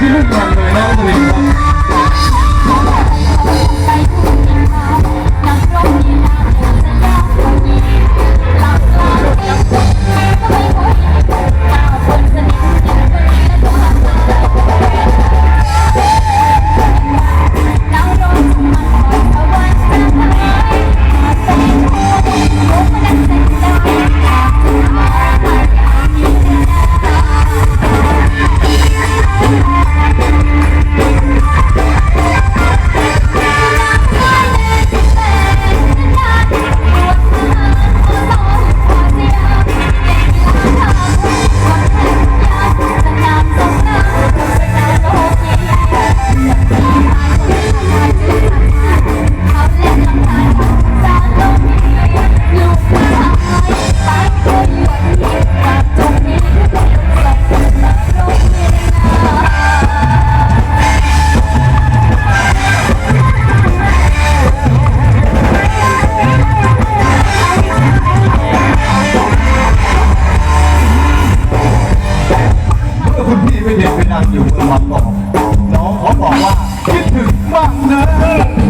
Thank you. นั่งอยู่เมือนบกอกน้องเขาบอกว่าคิดถึงมากนะ